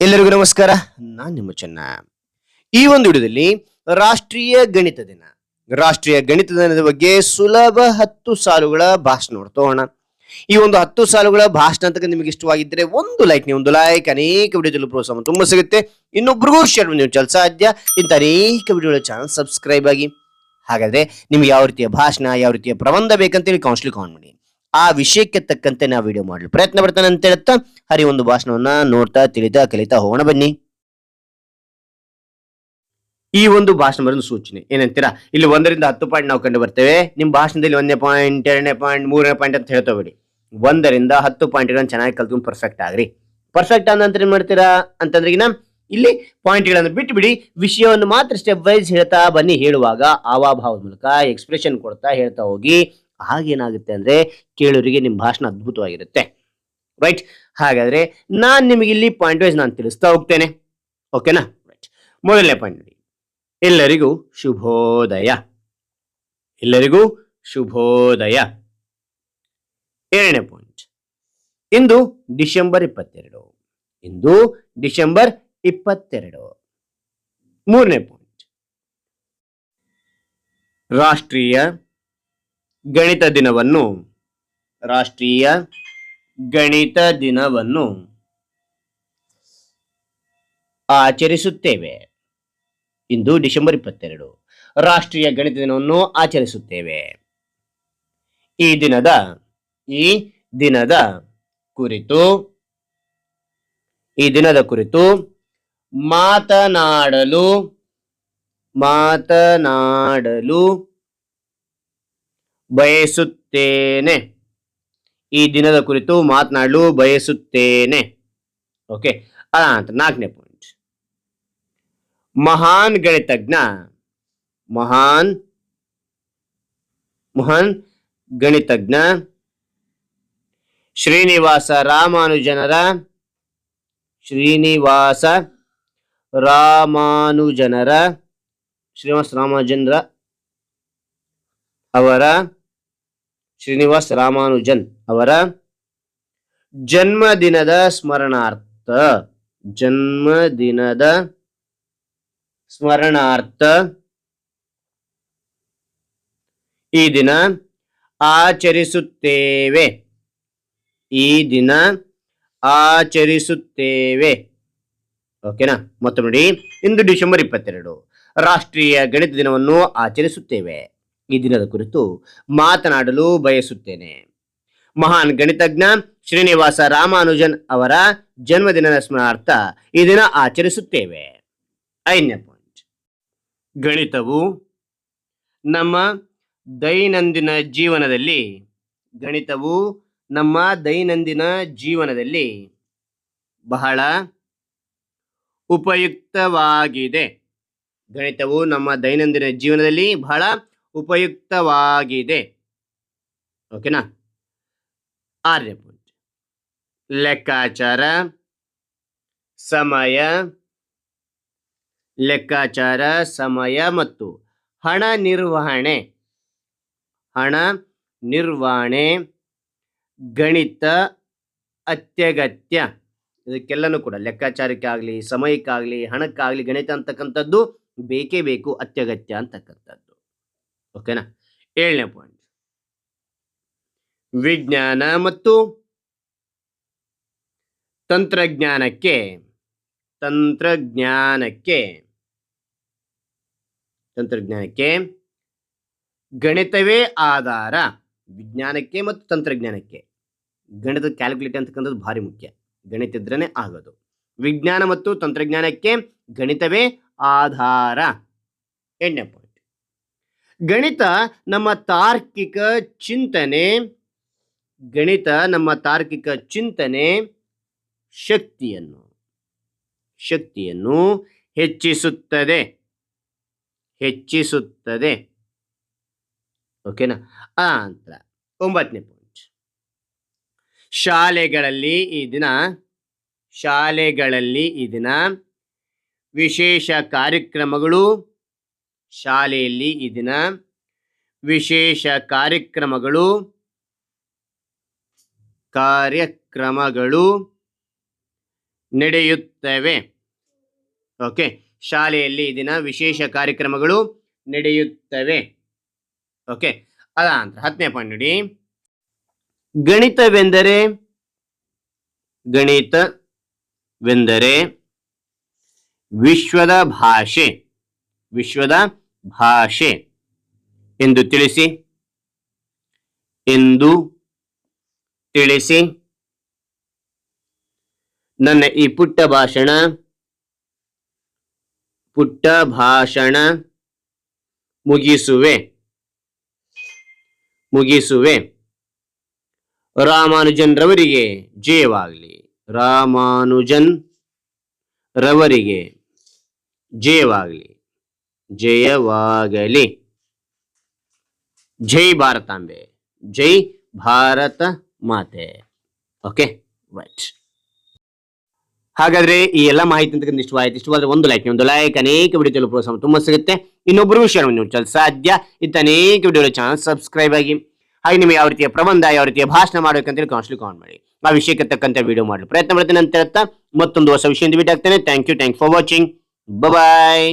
ಎಲ್ಲರಿಗೂ ನಮಸ್ಕಾರ. ನಾನು ನಿಮ್ಮ ಚೆನ್ನ. ಈ ಒಂದು ವಿಡಿಯೋದಲ್ಲಿ ರಾಷ್ಟ್ರೀಯ ಗಣಿತ ದಿನ. ರಾಷ್ಟ್ರೀಯ ಗಣಿತ ದಿನದ ಬಗ್ಗೆ ಸುಲಭ ಹತ್ತು ಸಾಲುಗಳ ಭಾಷಣ ನೋಡ್ತಾ ಹೋಗೋಣ. ಈ ಒಂದು ಹತ್ತು ಸಾಲುಗಳ ಭಾಷಣ ಅಂತ ನಿಮಗೆ ಇಷ್ಟವಾಗಿದ್ದರೆ ಒಂದು ಲೈಕ್ ನೀವು ಒಂದು ಲೈಕ್ ಅನೇಕ ವಿಡಿಯೋದಲ್ಲಿ ಪ್ರೋತ್ಸಾಹ ತುಂಬ ಸಿಗುತ್ತೆ. ಇನ್ನೊಬ್ರಿಗೂ ಶೇರ್ ನೀವು ಚಲ ಸಾಧ್ಯ, ಇಂಥ ಅನೇಕ ವಿಡಿಯೋಗಳ ಚಾನಲ್ ಸಬ್ಸ್ಕ್ರೈಬ್ ಆಗಿ. ಹಾಗಾದ್ರೆ ನಿಮ್ಗೆ ಯಾವ ರೀತಿಯ ಭಾಷಣ, ಯಾವ ರೀತಿಯ ಪ್ರಬಂಧ ಬೇಕಂತೇಳಿ ಕೌನ್ಸಿಲ್ ಕಾನ್ ಮಾಡಿ. ಆ ವಿಷಯಕ್ಕೆ ತಕ್ಕಂತೆ ನಾವು ವಿಡಿಯೋ ಮಾಡಲು ಪ್ರಯತ್ನ ಪಡ್ತಾನೆ ಅಂತ ಹೇಳುತ್ತಾ ಹರಿ ಒಂದು ಭಾಷಣವನ್ನ ನೋಡ್ತಾ ತಿಳಿತಾ ಕಲಿತಾ ಹೋಗೋಣ ಬನ್ನಿ. ಈ ಒಂದು ಭಾಷಣ ಬರೋದು ಸೂಚನೆ ಏನಂತೀರಾ? ಇಲ್ಲಿ ಒಂದರಿಂದ ಹತ್ತು ಪಾಯಿಂಟ್ ನಾವು ಕಂಡು ಬರ್ತೇವೆ. ನಿಮ್ಮ ಭಾಷಣದಲ್ಲಿ ಒಂದೇ ಪಾಯಿಂಟ್ ಎರಡನೇ ಪಾಯಿಂಟ್ ಮೂರನೇ ಪಾಯಿಂಟ್ ಅಂತ ಹೇಳ್ತಾ ಬಿಡಿ ಒಂದರಿಂದ ಹತ್ತು ಪಾಯಿಂಟ್ಗಳನ್ನು ಚೆನ್ನಾಗಿ ಕಲ್ತ್ಕೊಂಡು ಪರ್ಫೆಕ್ಟ್ ಆಗ್ರಿ. ಪರ್ಫೆಕ್ಟ್ ಆದ ಏನ್ ಮಾಡ್ತೀರಾ ಅಂತಂದ್ರೆ ಇಲ್ಲಿ ಪಾಯಿಂಟ್ಗಳನ್ನು ಬಿಟ್ಟು ಬಿಡಿ ವಿಷಯವನ್ನು ಮಾತ್ರ ಸ್ಟೆಪ್ ವೈಸ್ ಹೇಳ್ತಾ ಬನ್ನಿ. ಹೇಳುವಾಗ ಆವಾಭಾವದ ಮೂಲಕ ಎಕ್ಸ್ಪ್ರೆಷನ್ ಕೊಡ್ತಾ ಹೇಳ್ತಾ ಹೋಗಿ. ಆಗೇನಾಗುತ್ತೆ ಅಂದ್ರೆ ಕೇಳೋರಿಗೆ ನಿಮ್ಮ ಭಾಷಣ ಅದ್ಭುತವಾಗಿರುತ್ತೆ. ರೈಟ್ ಹಾಗಾದ್ರೆ ನಾನು ನಿಮಗೆ ಇಲ್ಲಿ ಪಾಯಿಂಟ್ ವೈಸ್ ನಾನು ತಿಳಿಸ್ತಾ ಹೋಗ್ತೇನೆ. ಓಕೆನಾ ರೈಟ್ ಮೊದಲನೇ ಪಾಯಿಂಟ್ ನೋಡಿ. ಎಲ್ಲರಿಗೂ ಶುಭೋದಯ. ಎಲ್ಲರಿಗೂ ಶುಭೋದಯ. ಎರಡನೇ ಪಾಯಿಂಟ್ ಇಂದು ಡಿಸೆಂಬರ್ ಇಪ್ಪತ್ತೆರಡು. ಇಂದು ಡಿಸೆಂಬರ್ ಇಪ್ಪತ್ತೆರಡು. ಮೂರನೇ ಪಾಯಿಂಟ್ ರಾಷ್ಟ್ರೀಯ ಗಣಿತ ದಿನವನ್ನು, ರಾಷ್ಟ್ರೀಯ ಗಣಿತ ದಿನವನ್ನು ಆಚರಿಸುತ್ತೇವೆ. ಇಂದು ಡಿಸೆಂಬರ್ ಇಪ್ಪತ್ತೆರಡು, ರಾಷ್ಟ್ರೀಯ ಗಣಿತ ದಿನವನ್ನು ಆಚರಿಸುತ್ತೇವೆ. ಈ ದಿನದ ಈ ದಿನದ ಕುರಿತು, ಈ ದಿನದ ಕುರಿತು ಮಾತನಾಡಲು ಮಾತನಾಡಲು ಬಯಸುತ್ತೇನೆ. ಈ ದಿನದ ಕುರಿತು ಮಾತನಾಡಲು ಬಯಸುತ್ತೇನೆ. ಓಕೆ ಅಂತ ನಾಲ್ಕನೇ ಪಾಯಿಂಟ್ ಮಹಾನ್ ಗಣಿತಜ್ಞ, ಮಹಾನ್ ಮಹಾನ್ ಗಣಿತಜ್ಞ, ಶ್ರೀನಿವಾಸ ರಾಮಾನುಜನರ ಶ್ರೀನಿವಾಸ ರಾಮಾನುಜನರ ಶ್ರೀನಿವಾಸ ರಾಮಾನುಜನರ ಅವರ ಶ್ರೀನಿವಾಸ್ ರಾಮಾನುಜನ್ ಅವರ ಜನ್ಮದಿನದ ಸ್ಮರಣಾರ್ಥ ಜನ್ಮದಿನದ ಸ್ಮರಣಾರ್ಥ ಈ ದಿನ ಆಚರಿಸುತ್ತೇವೆ. ಈ ದಿನ ಆಚರಿಸುತ್ತೇವೆ. ಓಕೆನಾ ಮತ್ತೊಮ್ಮೆ ನೋಡಿ, ಇಂದು ಡಿಸೆಂಬರ್ ಇಪ್ಪತ್ತೆರಡು, ರಾಷ್ಟ್ರೀಯ ಗಣಿತ ದಿನವನ್ನು ಆಚರಿಸುತ್ತೇವೆ. ಈ ದಿನದ ಕುರಿತು ಮಾತನಾಡಲು ಬಯಸುತ್ತೇನೆ. ಮಹಾನ್ ಗಣಿತಜ್ಞ ಶ್ರೀನಿವಾಸ ರಾಮಾನುಜನ್ ಅವರ ಜನ್ಮದಿನದ ಸ್ಮರಣಾರ್ಥ ಈ ದಿನ ಆಚರಿಸುತ್ತೇವೆ. ಐದನೇ ಪಾಯಿಂಟ್. ಗಣಿತವು ನಮ್ಮ ದೈನಂದಿನ ಜೀವನದಲ್ಲಿ, ಗಣಿತವು ನಮ್ಮ ದೈನಂದಿನ ಜೀವನದಲ್ಲಿ ಬಹಳ ಉಪಯುಕ್ತವಾಗಿದೆ. ಗಣಿತವು ನಮ್ಮ ದೈನಂದಿನ ಜೀವನದಲ್ಲಿ ಬಹಳ ಉಪಯುಕ್ತವಾಗಿದೆ. ಓಕೆನಾ ಆರನೇ ಪಾಯಿಂಟ್ ಲೆಕ್ಕಾಚಾರ, ಸಮಯ ಲೆಕ್ಕಾಚಾರ, ಸಮಯ ಮತ್ತು ಹಣ ನಿರ್ವಹಣೆ. ಹಣ ನಿರ್ವಹಣೆ, ಗಣಿತ, ಅತ್ಯಗತ್ಯ. ಇದಕ್ಕೆಲ್ಲನೂ ಕೂಡ ಲೆಕ್ಕಾಚಾರಕ್ಕಾಗಲಿ, ಸಮಯಕ್ಕಾಗಲಿ, ಹಣಕ್ಕಾಗಲಿ ಗಣಿತ ಅಂತಕ್ಕಂಥದ್ದು ಬೇಕೇ ಬೇಕು, ಅತ್ಯಗತ್ಯ ಅಂತಕ್ಕಂಥದ್ದು. ಓಕೆನಾ ಏಳನೇ ಪಾಯಿಂಟ್ ವಿಜ್ಞಾನ ಮತ್ತು ತಂತ್ರಜ್ಞಾನಕ್ಕೆ ತಂತ್ರಜ್ಞಾನಕ್ಕೆ ತಂತ್ರಜ್ಞಾನಕ್ಕೆ ಗಣಿತವೇ ಆಧಾರ. ವಿಜ್ಞಾನಕ್ಕೆ ಮತ್ತು ತಂತ್ರಜ್ಞಾನಕ್ಕೆ. ಗಣಿತದ ಕ್ಯಾಲ್ಕುಲೇಟ್ ಅಂತಕ್ಕಂಥದ್ದು ಭಾರಿ ಮುಖ್ಯ. ಗಣಿತ ಇದ್ರೇ ಆಗೋದು. ವಿಜ್ಞಾನ ಮತ್ತು ತಂತ್ರಜ್ಞಾನಕ್ಕೆ ಗಣಿತವೇ ಆಧಾರ. ಎಂಟನೇ ಗಣಿತ ನಮ್ಮ ತಾರ್ಕಿಕ ಚಿಂತನೆ, ಗಣಿತ ನಮ್ಮ ತಾರ್ಕಿಕ ಚಿಂತನೆ, ಶಕ್ತಿಯನ್ನು ಶಕ್ತಿಯನ್ನು ಹೆಚ್ಚಿಸುತ್ತದೆ ಹೆಚ್ಚಿಸುತ್ತದೆ. ಓಕೆನಾ? ಆ ಅಂತ ಒಂಬತ್ತನೇ ಪಾಯಿಂಟ್ ಶಾಲೆಗಳಲ್ಲಿ ಈ ದಿನ, ಶಾಲೆಗಳಲ್ಲಿ ಈ ದಿನ ವಿಶೇಷ ಕಾರ್ಯಕ್ರಮಗಳು ಶಾಲೆಯಲ್ಲಿ ಈ ದಿನ ವಿಶೇಷ ಕಾರ್ಯಕ್ರಮಗಳು ಕಾರ್ಯಕ್ರಮಗಳು ನಡೆಯುತ್ತವೆ. ಓಕೆ ಶಾಲೆಯಲ್ಲಿ ಈ ದಿನ ವಿಶೇಷ ಕಾರ್ಯಕ್ರಮಗಳು ನಡೆಯುತ್ತವೆ. ಓಕೆ ಅದ ಅಂತ ಹತ್ತನೇ ಪಾಯಿಂಟ್ ನೋಡಿ. ಗಣಿತವೆಂದರೆ ಗಣಿತವೆಂದರೆ ವಿಶ್ವದ ಭಾಷೆ. ವಿಶ್ವದ ಭಾಷೆ ಎಂದು ತಿಳಿಸಿ ಎಂದು ತಿಳಿಸಿ, ನನ್ನ ಈ ಪುಟ್ಟ ಭಾಷಣ ಪುಟ್ಟ ಭಾಷಣ ಮುಗಿಸುವೆ ಮುಗಿಸುವೆ. ರಾಮಾನುಜನ್ ರವರಿಗೆ ಜಯವಾಗಲಿ. ರಾಮಾನುಜನ್ ರವರಿಗೆ ಜಯವಾಗಲಿ. ಜಯವಾಗಲಿ. ಜೈ ಭಾರತಾಂಬೆ ಜೈ ಭಾರತ ಮಾತೆ. ಓಕೆ ರೈಟ್ ಹಾಗಾದ್ರೆ ಈ ಎಲ್ಲ ಮಾಹಿತಿ ಅಂತ ಇಷ್ಟವಾಯಿತು ಇಷ್ಟವಾದ್ರೆ ಒಂದು ಲೈಕ್ ಒಂದು ಲೈಕ್ ಅನೇಕ ವಿಡಿಯೋ ಪ್ರೋತ್ಸಾಹ ತುಂಬ ಸಿಗುತ್ತೆ. ಇನ್ನೊಬ್ಬರು ಶೇರ್ ಮಾಡಿ ಸಾಧ್ಯ ಇತ್ತ ಅನೇಕ ವಿಡಿಯೋ ಚಾನಲ್ ಸಬ್ಸ್ಕ್ರೈಬ್ ಆಗಿ. ಹಾಗೆ ನಿಮಗೆ ಯಾವ ರೀತಿಯ ಪ್ರಬಂಧ, ಯಾವ ರೀತಿಯ ಭಾಷಣ ಮಾಡಬೇಕಂತೇಳಿ ಕೌನ್ಸಿಲ್ ಕಾಮೆಂಟ್ ಮಾಡಿ. ಆ ವಿಷಯಕ್ಕೆ ತಕ್ಕಂತೆ ವಿಡಿಯೋ ಮಾಡಲು ಪ್ರಯತ್ನ ಮಾಡ್ತೇನೆ ಅಂತ ಹೇಳ್ತಾ ಮತ್ತೊಂದು ಹೊಸ ವಿಷಯದಿಂದ ಭೇಟಿ ಆಗ್ತೇನೆ. Thank you thank for watching bye